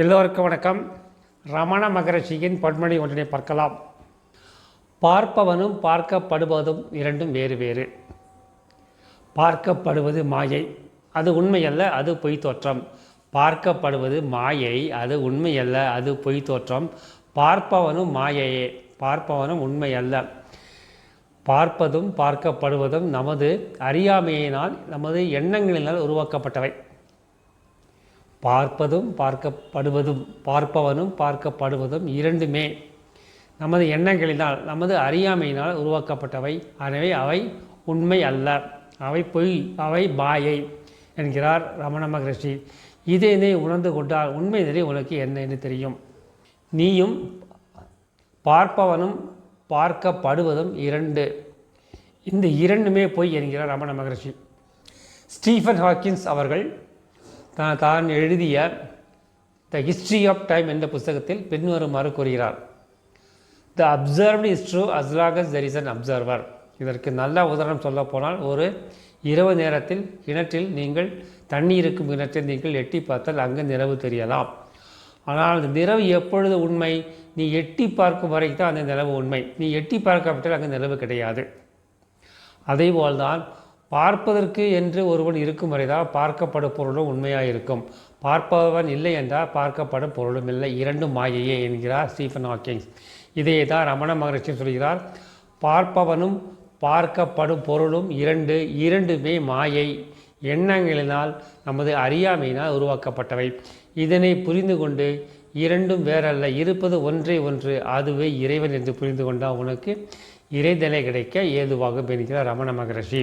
எல்லோருக்கும் வணக்கம். ரமண மகரிஷியின் பன்மொழி ஒன்றினை பார்க்கலாம். பார்ப்பவனும் பார்க்கப்படுவதும் இரண்டும் வேறு வேறு. பார்க்கப்படுவது மாயை அது உண்மையல்ல அது பொய் தோற்றம். பார்க்கப்படுவது மாயை அது உண்மையல்ல அது பொய் தோற்றம். பார்ப்பவனும் மாயையே பார்ப்பவனும் உண்மையல்ல. பார்ப்பதும் பார்க்கப்படுவதும் நமது அறியாமையினால் நமது எண்ணங்களினால் உருவாக்கப்பட்டவை. பார்ப்பதும் பார்க்கப்படுவதும் பார்ப்பவனும் பார்க்கப்படுவதும் இரண்டுமே. நமது எண்ணங்களினால் நமது அறியாமையினால் உருவாக்கப்பட்டவை. எனவே அவை உண்மை அல்ல. அவை பொய் அவை மாயை என்கிறார் ரமண மகரிஷி. இதனை உணர்ந்து கொண்டால் உண்மை நிலை உனக்கு என்ன என்று தெரியும். நீயும் பார்ப்பவனும் பார்க்கப்படுவதும் இரண்டு. இந்த இரண்டுமே பொய் என்கிறார் ரமண மகரிஷி. ஸ்டீஃபன் ஹாக்கின்ஸ் அவர்கள் தான் தான் எழுதிய த ஹிஸ்ட்ரி ஆஃப் டைம் என்ற புஸ்தகத்தில் பின்வருமாறு கூறுகிறார். The observed is true as long as there is an observer இதற்கு நல்ல உதாரணம் சொல்ல போனால் ஒரு இரவு நேரத்தில் கிணற்றில் நீங்கள் தண்ணி இருக்கும் கிணற்றில் நீங்கள் எட்டி பார்த்தால் அங்கு நிலவு தெரியலாம். ஆனால் அந்த நிலவு எப்பொழுது உண்மை? நீ எட்டி பார்க்கும் வரைக்கும் தான் அந்த நிலவு உண்மை. நீ எட்டி பார்க்காவிட்டால் அங்கே நிலவு கிடையாது. அதேபோல்தான் பார்ப்பதற்கு என்று ஒருவன் இருக்கும் வரைதான் பார்க்கப்படும் பொருளும் உண்மையாக இருக்கும் பார்ப்பவன் இல்லை என்றால் பார்க்கப்படும் பொருளும் இல்லை. இரண்டும் மாயையே என்கிறார் ஸ்டீஃபன் ஹாக்கிங்ஸ். இதையே தான் ரமண மகரிஷி சொல்கிறார் பார்ப்பவனும் பார்க்கப்படும் பொருளும் இரண்டு இரண்டுமே மாயை எண்ணங்களினால் நமது அறியாமையினால் உருவாக்கப்பட்டவை. இதனை புரிந்து கொண்டு இரண்டும் வேறல்ல. இருப்பது ஒன்றே ஒன்று அதுவே இறைவன் என்று புரிந்து கொண்டால் உனக்கு இறைதலை கிடைக்க ஏதுவாகும் என்கிறார் ரமண மகரிஷி.